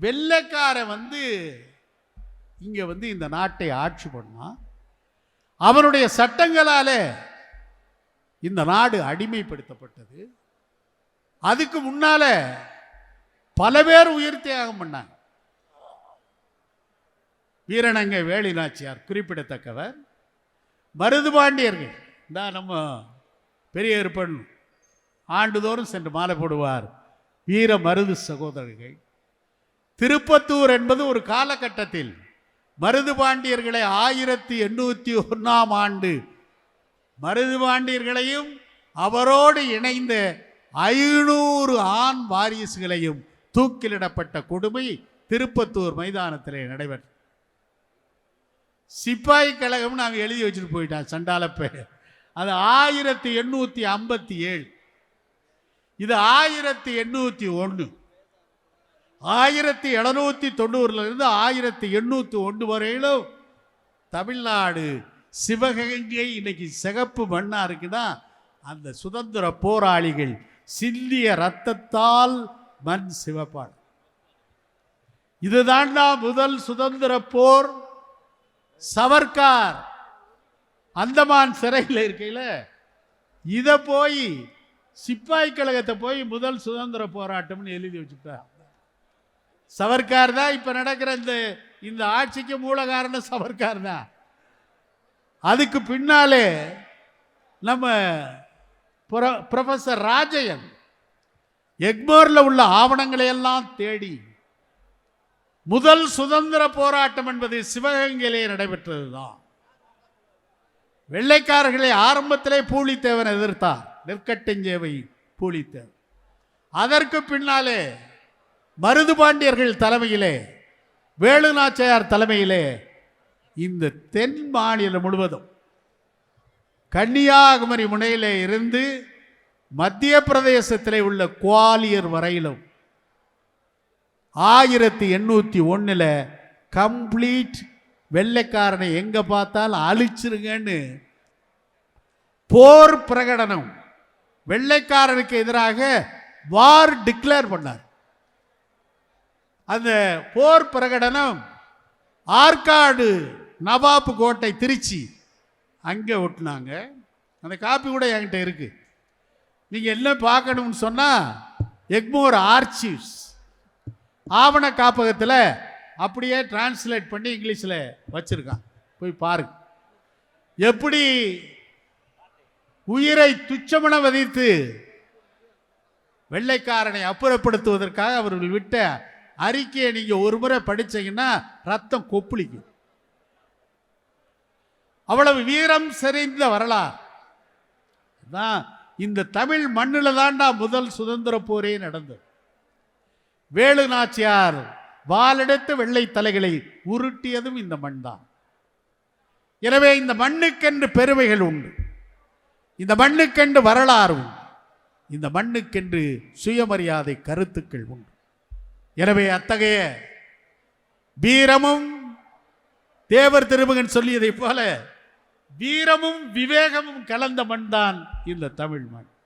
வெள்ளைக்காரன் வந்து இங்கே வந்து இந்த நாட்டை ஆட்சி பண்ணான் அவனுடைய சட்டங்களாலே இந்த நாடு அடிமைப்படுத்தப்பட்டது. அதுக்கு முன்னால பல பேர் உயிர் தியாகம் பண்ணாங்க. வீரனங்க வேலிநாச்சியார் குறிப்பிடத்தக்கவர். மருது பாண்டியர்கள் தான் நம்ம பெரிய இருப்பன் ஆண்டுதோறும் சென்று மாலை போடுவார். வீர மருது சகோதரர்கள். திருப்பத்தூர் என்பது ஒரு காலகட்டத்தில் மருதுபாண்டியர்களை ஆயிரத்தி எண்ணூற்றி ஒன்றாம் ஆண்டு மருதுபாண்டியர்களையும் அவரோடு இணைந்த ஐநூறு ஆண் வாரிசுகளையும் தூக்கிலிடப்பட்ட கொடுமை திருப்பத்தூர் மைதானத்திலே நடைபெற்ற சிப்பாய் கழகம் நாங்கள் எழுதி வச்சுட்டு போயிட்டான் சண்டாலப்பே அது ஆயிரத்தி எண்ணூற்றி ஐம்பத்தி ஏழு. இது ஆயிரத்தி எண்ணூற்றி ஒன்று ஆயிரத்தி எழுநூற்றி தொண்ணூறுலேருந்து ஆயிரத்தி எண்ணூற்றி ஒன்று வரையிலும் தமிழ்நாடு சிவகங்கை இன்னைக்கு சிகப்பு மண்ணா இருக்குன்னா அந்த சுதந்திர போராளிகள் சிந்திய ரத்தத்தால் மண் சிவப்பாடு இதுதான்டா முதல் சுதந்திர போர். சவர்கார் அந்தமான் சிறையில் இருக்கையில் இதை போய் சிப்பாய் கழகத்தை போய் முதல் சுதந்திர போராட்டம்னு எழுதி வச்சுட்டார் சவர்கார் தான் இப்போ நடக்கிற இந்த இந்த ஆட்சிக்கு மூல காரணம் சவர்கார் தான் அதுக்கு பின்னாலே நம்ம ப்ரொஃபஸர் ராஜயன் எக்மோரில் உள்ள ஆவணங்களை எல்லாம் தேடி முதல் சுதந்திர போராட்டம் என்பது சிவகங்கையிலே நடைபெற்றது தான் வெள்ளைக்காரர்களை ஆரம்பத்திலே பூலித்தேவன் எதிர்த்தார். நெற்கட்டஞ்சேவை பூலித்தேவன். அதற்கு பின்னாலே மருதுபாண்டியர்கள் தலைமையிலே வேலுநாச்சியார் தலைமையிலே இந்த தென் மாநிலம் முழுவதும் கன்னியாகுமரி முனையிலே இருந்து மத்திய பிரதேசத்திலே உள்ள குவாலியர் வரையிலும் ஆயிரத்தி எண்ணூற்றி ஒன்றில் கம்ப்ளீட் வெள்ளைக்காரனை எங்கே பார்த்தாலும் அழிச்சிருங்கன்னு போர் பிரகடனம் வெள்ளைக்காரனுக்கு எதிராக வார் டிக்ளேர் பண்ணார். அந்த போர் பிரகடனம் ஆற்காடு நவாப்பு கோட்டை திருச்சி. அங்கே ஒட்டினாங்க. அந்த காப்பி கூட என்கிட்ட இருக்கு. நீங்கள் என்ன பார்க்கணும்னு சொன்னால் எக்மோர் ஆர்ச்சிவ்ஸ். ஆவண காப்பகத்தில் அப்படியே டிரான்ஸ்லேட் பண்ணி இங்கிலீஷில் வச்சுருக்கான். போய் பாருங்க எப்படி உயிரை துச்சமென வதித்து வெள்ளைக்காரனை அப்புறப்படுத்துவதற்காக அவர்கள் விட்ட அறிக்கையை நீங்கள் ஒரு முறை படிச்சீங்கன்னா ரத்தம் கொப்பளிக்கும். அவ்வளவு வீரம் செறிந்த வரலாறு. தான் இந்த தமிழ் மண்ணில் தான்டா முதல் சுதந்திர போரே நடந்தது. வேலு நாச்சியார் வாளெடுத்து வெள்ளை தலைகளை உருட்டியதும் இந்த மண் தான். எனவே இந்த மண்ணுக்கென்று பெருமைகள் உண்டு. இந்த மண்ணுக்கென்று வரலாறு உண்டு. இந்த மண்ணுக்கென்று சுயமரியாதை கருத்துக்கள் உண்டு. எனவே அத்தகைய வீரமும் தேவர் திருமகன் சொல்லியதைப் போல வீரமும் விவேகமும் கலந்த மண் தான் இந்த தமிழ் மண்.